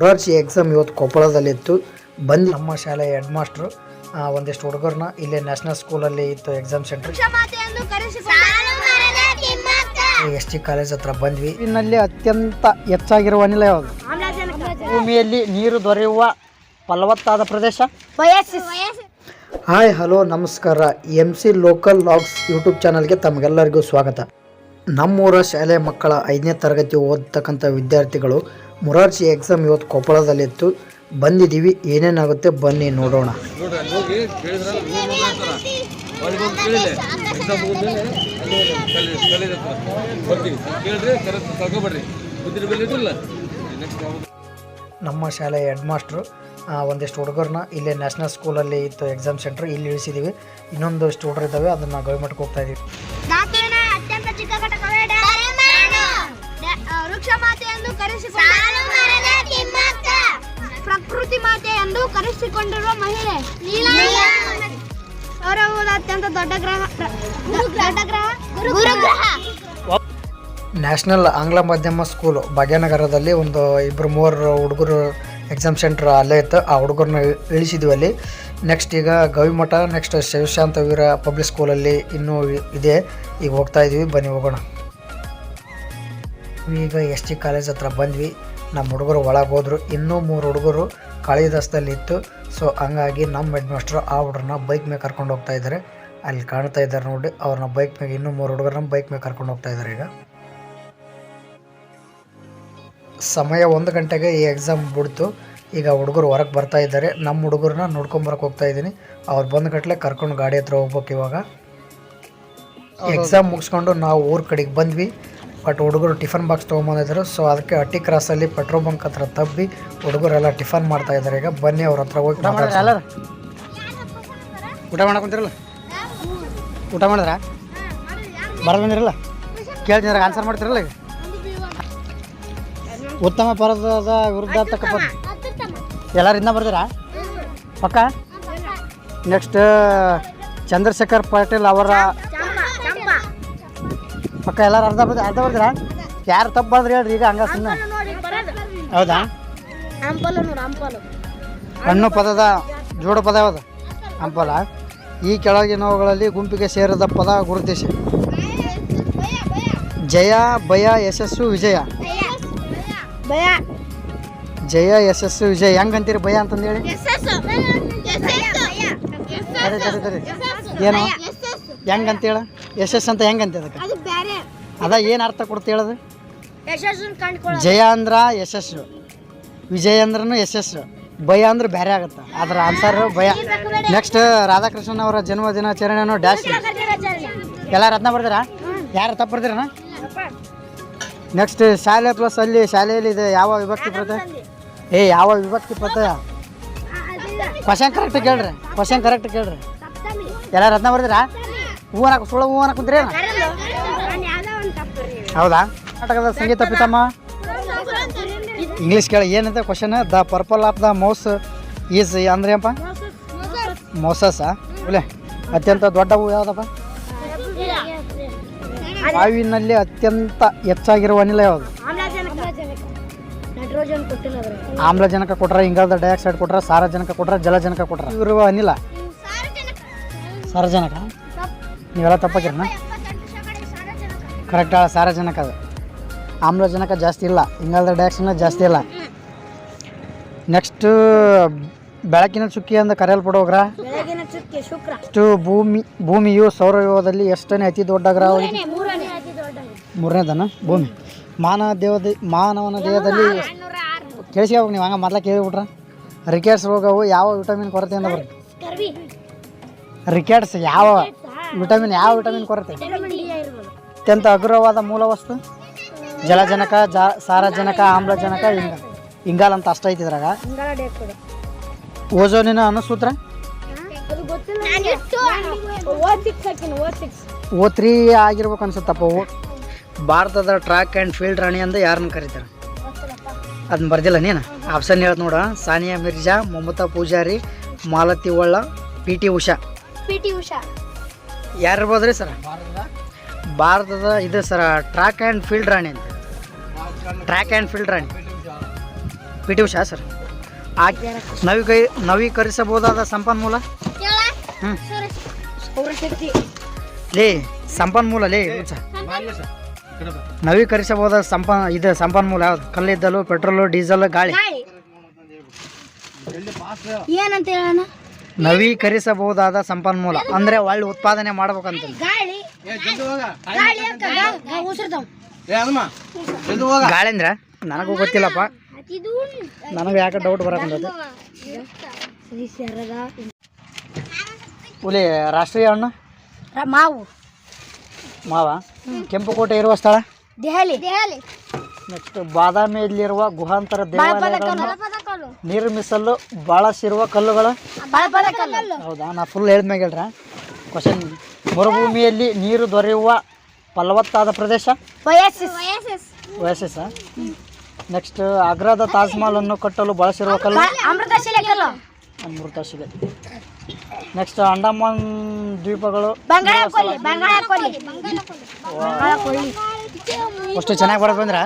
Morarji exam ಇವತ್ತು ಕೊಪ್ಪಳದಲ್ಲಿತ್ತು. ಬಂದು ನಮ್ಮ ಶಾಲೆಯ ಹೆಡ್ ಮಾಸ್ಟ್ರು ಒಂದಿಷ್ಟು ಹುಡುಗರನ್ನ ಇಲ್ಲೇ ನ್ಯಾಷನಲ್ ಸ್ಕೂಲಲ್ಲಿ ಇತ್ತು exam centre. S T college ಹತ್ರ ಬಂದ್ವಿ. ಇನ್ನಲ್ಲಿ ಅತ್ಯಂತ ಹೆಚ್ಚಾಗಿರುವ ಅನಿಲ ಯಾವುದು? ಭೂಮಿಯಲ್ಲಿ ನೀರು ದೊರೆಯುವ ಫಲವತ್ತಾದ ಪ್ರದೇಶ? ಹಾಯ್ ಹಲೋ ನಮಸ್ಕಾರ. M C local logs YouTube ಚಾನಲ್ಗೆ ತಮಗೆಲ್ಲರಿಗೂ ಸ್ವಾಗತ. ನಮ್ಮೂರ ಶಾಲೆ ಮಕ್ಕಳ ಐದನೇ ತರಗತಿ ಓದ್ತಕ್ಕಂಥ ವಿದ್ಯಾರ್ಥಿಗಳು ಮೊರಾರ್ಜಿ ಎಕ್ಸಾಮ್ ಇವತ್ತು ಕೊಪ್ಪಳದಲ್ಲಿತ್ತು. ಬಂದಿದ್ದೀವಿ. ಏನೇನಾಗುತ್ತೆ ಬನ್ನಿ ನೋಡೋಣ. ನಮ್ಮ ಶಾಲೆಯ ಹೆಡ್ ಮಾಸ್ಟ್ರು ಒಂದಿಷ್ಟು ಹುಡುಗರನ್ನ ಇಲ್ಲೇ ನ್ಯಾಷನಲ್ ಸ್ಕೂಲಲ್ಲಿ ಇತ್ತು ಎಕ್ಸಾಮ್ ಸೆಂಟ್ರ್ ಇಲ್ಲಿ ಇಳಿಸಿದ್ದೀವಿ ಇನ್ನೊಂದಷ್ಟು ಹುಡುಗರು ಇದ್ದಾವೆ ಅದನ್ನು ಗವಿಮಠಕ್ಕೆ ಹೋಗ್ತಾ ಇದ್ದೀವಿ ಪ್ರಕೃತಿ ಮಾತೆ ಎಂದು ಕರೆಸಿಕೊಂಡಿರುವ ಮಹಿಳೆ. ಸೌರವ್ವದ ಅತ್ಯಂತ ದೊಡ್ಡ ಗ್ರಹ ದೊಡ್ಡ ಗ್ರಹ ಗುರುಗ್ರಹ. ನ್ಯಾಷನಲ್ ಆಂಗ್ಲ ಮಾಧ್ಯಮ ಸ್ಕೂಲು ಭಾಗ್ಯನಗರದಲ್ಲಿ ಒಂದು ಇಬ್ಬರು ಮೂವರು ಹುಡುಗರು ಎಕ್ಸಾಮ್ ಸೆಂಟ್ರ್ ಅಲ್ಲೇ ಇತ್ತು. ಆ ಹುಡುಗರನ್ನ ಇಳಿಸಿದ್ವಿ ಅಲ್ಲಿ. ನೆಕ್ಸ್ಟ್ ಈಗ ಗವಿಮಠ ನೆಕ್ಸ್ಟ್ ಶಿವಶಾಂತ ವೀರ ಪಬ್ಲಿಕ್ ಸ್ಕೂಲಲ್ಲಿ ಇನ್ನೂ ಇದೆ. ಈಗ ಹೋಗ್ತಾ ಇದ್ದೀವಿ ಬನ್ನಿ ಹೋಗೋಣ. ಈಗ ಎಸ್ ಟಿ ಕಾಲೇಜ್ ಹತ್ರ ಬಂದ್ವಿ. ನಮ್ಮ ಹುಡುಗರು ಒಳಗೆ ಹೋದ್ರು. ಇನ್ನೂ ಮೂರು ಹುಡುಗರು ಕಾಳಿದಾಸದಲ್ಲಿ ಇತ್ತು. ಸೊ ಹಂಗಾಗಿ ನಮ್ಮ ಹೆಡ್ ಮಾಸ್ಟ್ರು ಆ ಹುಡುಗರನ್ನ ಬೈಕ್ ಮೇಲೆ ಕರ್ಕೊಂಡು ಹೋಗ್ತಾ ಇದ್ದಾರೆ ಅಲ್ಲಿ ಕಾಣ್ತಾ ಇದ್ದಾರೆ ನೋಡಿ. ಅವ್ರನ್ನ ಬೈಕ್ ಮೇಲೆ ಇನ್ನೂ ಮೂರು ಹುಡುಗರನ್ನ ಬೈಕ್ ಮೇಲೆ ಕರ್ಕೊಂಡು ಹೋಗ್ತಾ ಇದ್ದಾರೆ ಈಗ. ಸಮಯ ಒಂದು ಗಂಟೆಗೆ ಈ ಎಕ್ಸಾಮ್ ಬಿಡ್ತು ಈಗ ಹುಡುಗರು ಹೊರಗೆ ಬರ್ತಾ ಇದ್ದಾರೆ ನಮ್ಮ ಹುಡುಗರನ್ನ ನೋಡ್ಕೊಂಬರಕ್ಕೆ ಹೋಗ್ತಾ ಇದ್ದೀನಿ. ಅವ್ರು ಬಂದ ಗಟ್ಟಲೆ ಕರ್ಕೊಂಡು ಗಾಡಿ ಹತ್ರ ಹೋಗ್ಬೇಕು ಇವಾಗ. ಎಕ್ಸಾಮ್ ಮುಗಿಸ್ಕೊಂಡು ನಾವು ಊರ ಕಡೆಗೆ ಬಂದ್ವಿ. ಬಟ್ ಹುಡುಗರು ಟಿಫನ್ ಬಾಕ್ಸ್ ತೊಗೊಂಬಂದಿದ್ರು. ಸೊ ಅದಕ್ಕೆ ಅಟ್ಟಿ ಕ್ರಾಸಲ್ಲಿ ಪೆಟ್ರೋಲ್ ಬಂಕ್ ಹತ್ರ ತಬ್ಬಿ ಹುಡುಗರೆಲ್ಲ ಟಿಫನ್ ಮಾಡ್ತಾ ಇದ್ದಾರೆ. ಈಗ ಬನ್ನಿ ಅವ್ರ ಹತ್ರ ಹೋಗಿ ಊಟ ಮಾಡ್ಕೊಂತಿರಲ್ಲ? ಊಟ ಮಾಡಿದ್ರ? ಬರದ್ ಬಂದಿರಲ್ಲ ಕೇಳ್ತಿದ್ರೆ ಆನ್ಸರ್ ಮಾಡ್ತಿರಲ್ಲ ಈಗ? ಉತ್ತಮ ಪರದ ವಿರುದ್ಧ ಎಲ್ಲರಿಂದ ಬರ್ದಿರಾ? ಪಕ್ಕ? ನೆಕ್ಸ್ಟ್ ಚಂದ್ರಶೇಖರ್ ಪಾಟೀಲ್ ಅವರ ಪಕ್ಕ ಎಲ್ಲಾರು ಅರ್ಧ ಬರ್ದ ಅರ್ಧ ಬರ್ತೀರ ಯಾರು ತಪ್ಪು ಬಂದ್ರೆ ಹೇಳ್ರಿ ಈಗ ಹಂಗ ಸುಮ್ಮನೆ ಹೌದಾ? ಹಣ್ಣು ಪದದ ಜೋಡ ಪದ ಯಾವುದು? ಹಂಪಲ. ಈ ಕೆಳಗಿನವುಗಳಲ್ಲಿ ಗುಂಪಿಗೆ ಸೇರಿದ ಪದ ಗುರುತಿಸಿ. ಜಯ ಭಯ ಯಶಸ್ಸು ವಿಜಯ. ಭಯ. ಜಯ ಯಶಸ್ಸು ವಿಜಯ. ಹೆಂಗಂತೀರಿ ಭಯ ಅಂತಂದೇಳಿ? ಸರಿ ಸರಿ ಸರಿ. ಏನು? ಹೆಂಗಂತೇಳ? ಯಶಸ್ಸು ಅಂತ ಹೆಂಗಂತ ಅದಕ್ಕೆ? ಅದು ಏನು ಅರ್ಥ ಕೊಡ್ತ ಹೇಳೋದು? ಯಶಸ್ಸನ್ನು ಜಯ ಅಂದ್ರ ಯಶಸ್ಸು ವಿಜಯ ಅಂದ್ರೂ ಯಶಸ್ಸು ಭಯ ಅಂದ್ರೆ ಬೇರೆ ಆಗುತ್ತೆ. ಅದರ ಆನ್ಸರ್ ಭಯ. ನೆಕ್ಸ್ಟ್ ರಾಧಾಕೃಷ್ಣನ್ ಅವರ ಜನ್ಮ ದಿನಾಚರಣೆ ಡ್ಯಾಶ್ ಎಲ್ಲಾರು ಅದನ್ನ ಬರ್ದಿರಾ? ಯಾರು ತಪ್ಪು ಬರ್ದಿರನ? ನೆಕ್ಸ್ಟ್ ಶಾಲೆ ಪ್ಲಸ್ ಅಲ್ಲಿ ಶಾಲೆಯಲ್ಲಿ ಇದೆ ಯಾವ ವಿಭಕ್ತಿ ಪ್ರತ್ಯಯ ಏ ಯಾವ ವಿಭಕ್ತಿ ಪ್ರತ್ಯಯ ಕ್ವಶನ್ ಕರೆಕ್ಟ್ ಕೇಳ್ರಿ ಕ್ವಶನ್ ಕರೆಕ್ಟ್ ಕೇಳ್ರಿ. ಎಲ್ಲಾರು ಅದನ್ನ ಬರ್ದಿರಾ? ಹೂವನ ಸುಳ್ಳು ಹೂ ಅನ್ನಕ್ಕೆ ಕುಂತ್ರಿ ಹೌದಾ? ಕರ್ನಾಟಕದ ಸಂಗೀತ ಪಿತಮ್ಮ ಇಂಗ್ಲೀಷ್ ಕೇಳಿ ಏನಂತ question the purple of the mouse is ಅಂದ್ರೆ ಏನಪ್ಪ? ಮೋಸಸಾ ಒಳ್ಳೆ ಅತ್ಯಂತ ದೊಡ್ಡ ಹೂ ಯಾವುದಪ್ಪ? ಬಾವಿನಲ್ಲಿ ಅತ್ಯಂತ ಹೆಚ್ಚಾಗಿರುವ ಅನಿಲ ಯಾವುದು? ಆಮ್ಲಜನಕ ಕೊಟ್ರ ಇಂಗಾಲದ ಡೈಆಕ್ಸೈಡ್ ಕೊಟ್ರ ಸಾರಜನಕ ಕೊಟ್ರ ಜಲಜನಕ ಕೊಟ್ರ ಇರುವ ಅನಿಲ? ಸಾರಜನಕ. ನೀವೆಲ್ಲ ತಪ್ಪಾಗಿರನ ಕರೆಕ್ಟ್ ಸಾರಜನಕ ಅದು. ಆಮ್ಲಜನಕ ಜಾಸ್ತಿ ಇಲ್ಲ. ಇಂಗಾಲದ ಡೈಆಕ್ಸೈಡ್ ಜಾಸ್ತಿ ಇಲ್ಲ. ನೆಕ್ಸ್ಟು ಬೆಳಕಿನ ಚುಕ್ಕಿ ಅಂತ ಕರೆಯಲ್ಪಡೋಗ್ರ ಎಷ್ಟು ಭೂಮಿ ಭೂಮಿಯು ಸೌರವ್ಯೂಹದಲ್ಲಿ ಎಷ್ಟನೇ ಅತಿ ದೊಡ್ಡ ಗ್ರಹ ಮೂರನೇದನ? ಭೂಮಿ. ಮಾನವ ದೇವದ ಮಾನವನ ದೇಹದಲ್ಲಿ ಕೇಳಿಸ್ಕೋಬೇಕು ನೀವು ಹಂಗೆ ಮೊದಲ ಕೇಳಿಬಿಟ್ರ? ರಿಕೆಟ್ಸ್ ರೋಗವು ಯಾವ ವಿಟಮಿನ್ ಕೊರತೆಯಿಂದ ಬರುತ್ತೆ? ರಿಕೆಟ್ಸ್ ಯಾವ ವಿಟಮಿನ್ ಯಾವ ವಿಟಮಿನ್ ಕೊರತೆ? ಅತ್ಯಂತ ಅಗ್ರವಾದ ಮೂಲ ವಸ್ತು. ಜಲಜನಕ ಜಾ ಸಾರಜನಕ ಆಮ್ಲಜನಕ ಇಂಗಾಲ ಇಂಗಾಲ ಅಂತ ಅಷ್ಟ ಐತಿ ಇದ್ರಾಗ. ಓಜೋನಿನ ಅನುಸೂತ್ರ? ಓ ತ್ರೀ ಆಗಿರ್ಬೇಕು ಅನ್ಸುತ್ತಪ್ಪ ಓ. ಭಾರತದ ಟ್ರ್ಯಾಕ್ ಆ್ಯಂಡ್ ಫೀಲ್ಡ್ ರಾಣಿ ಅಂತ ಯಾರನ್ನ ಕರೀತಾರೆ? ಅದನ್ನ ಬರ್ದಿಲ್ಲ ನೀನು? ಆಪ್ಷನ್ ಹೇಳ್ತ ನೋಡ. ಸಾನಿಯಾ ಮಿರ್ಜಾ ಮಮತಾ ಪೂಜಾರಿ ಮಾಲತಿ ಒಳ್ಳ P T Usha. P T Usha. ಯಾರು ಇರ್ಬೋದ್ರಿ ಸರ್? ಭಾರತದ ಇದು ಸರ ಟ್ರ್ಯಾಕ್ ಆ್ಯಂಡ್ ಫೀಲ್ಡ್ ರಾಣಿ ಅಂತ. Track and field Rani. P T Usha sir. ಆಕೆ ನವೀಕ ನವೀಕರಿಸಬಹುದಾದ ಸಂಪನ್ಮೂಲ? ಹ್ಞೂ ಲೇ ಸಂಪನ್ಮೂಲ ಲೇ ಹುಚ್ಚ. ನವೀಕರಿಸಬಹುದಾದ ಸಂಪನ್ ಇದು ಸಂಪನ್ಮೂಲ ಯಾವ್ದು? ಕಲ್ಲಿದ್ದಲು ಪೆಟ್ರೋಲು ಡೀಸೆಲ್ ಗಾಳಿ. ಗಾಳಿ. ಏನಂತ ಹೇಳೋಣ ನವೀಕರಿಸಬಹುದಾದ ಸಂಪನ್ಮೂಲ. ಅಂದ್ರೆ ಒಳ್ಳೆ ಉತ್ಪಾದನೆ ಮಾಡ್ಬೇಕಂತ. ಗಾಳಿ. ಗಾಳಿ ಅಕ್ಕ ಉಸಿರ್ತಾವ ಗಾಳಿ? ಅಂದ್ರೆ ನನಗೂ ಗೊತ್ತಿಲ್ಲಪ್ಪ. ನನಗ ನನಗೆ ಯಾಕೆ ಡೌಟ್ ಬರಕಂತೈತೆ ಹುಲಿ ರಾಷ್ಟ್ರೀಯ ಹಣ್ಣು? ಮಾವು. ಮಾವ? ಕೆಂಪುಕೋಟೆ ಇರುವ ಸ್ಥಳ? ದೆಹಲಿ. ದೆಹಲಿ. ನೆಕ್ಸ್ಟ್ ಬಾದಾಮಿಯಲ್ಲಿರುವ ಗುಹಾಂತರ ದೇವಾಲಯಗಳನ್ನು ನಿರ್ಮಿಸಲು ಬಳಸಿರುವ ಕಲ್ಲುಗಳು? ಹೌದಾ? ನಾ ಫುಲ್ ಹೇಳಿದ್ಮ್ಯಾಗ ಹೇಳ್ರ? ಕ್ವಶನ್ ಮರುಭೂಮಿಯಲ್ಲಿ ನೀರು ದೊರೆಯುವ ಫಲವತ್ತಾದ ಪ್ರದೇಶ? ವಯಸ್ಸ ನೆಕ್ಸ್ಟ್ ಆಗ್ರಾದ ತಾಜ್ಮಹಲ್ ಅನ್ನು ಕಟ್ಟಲು ಬಳಸಿರುವ ಕಲ್ಲು? ಅಮೃತ ಶಿಲೆ ಕಲ್ಲು. ಅಮೃತ ಶಿಲೆ. ನೆಕ್ಸ್ಟ್ ಅಂಡಮಾನ್ ದ್ವೀಪಗಳು? ಅಷ್ಟು ಚೆನ್ನಾಗಿ ಬರೋದು ಬಂದ್ರೆ?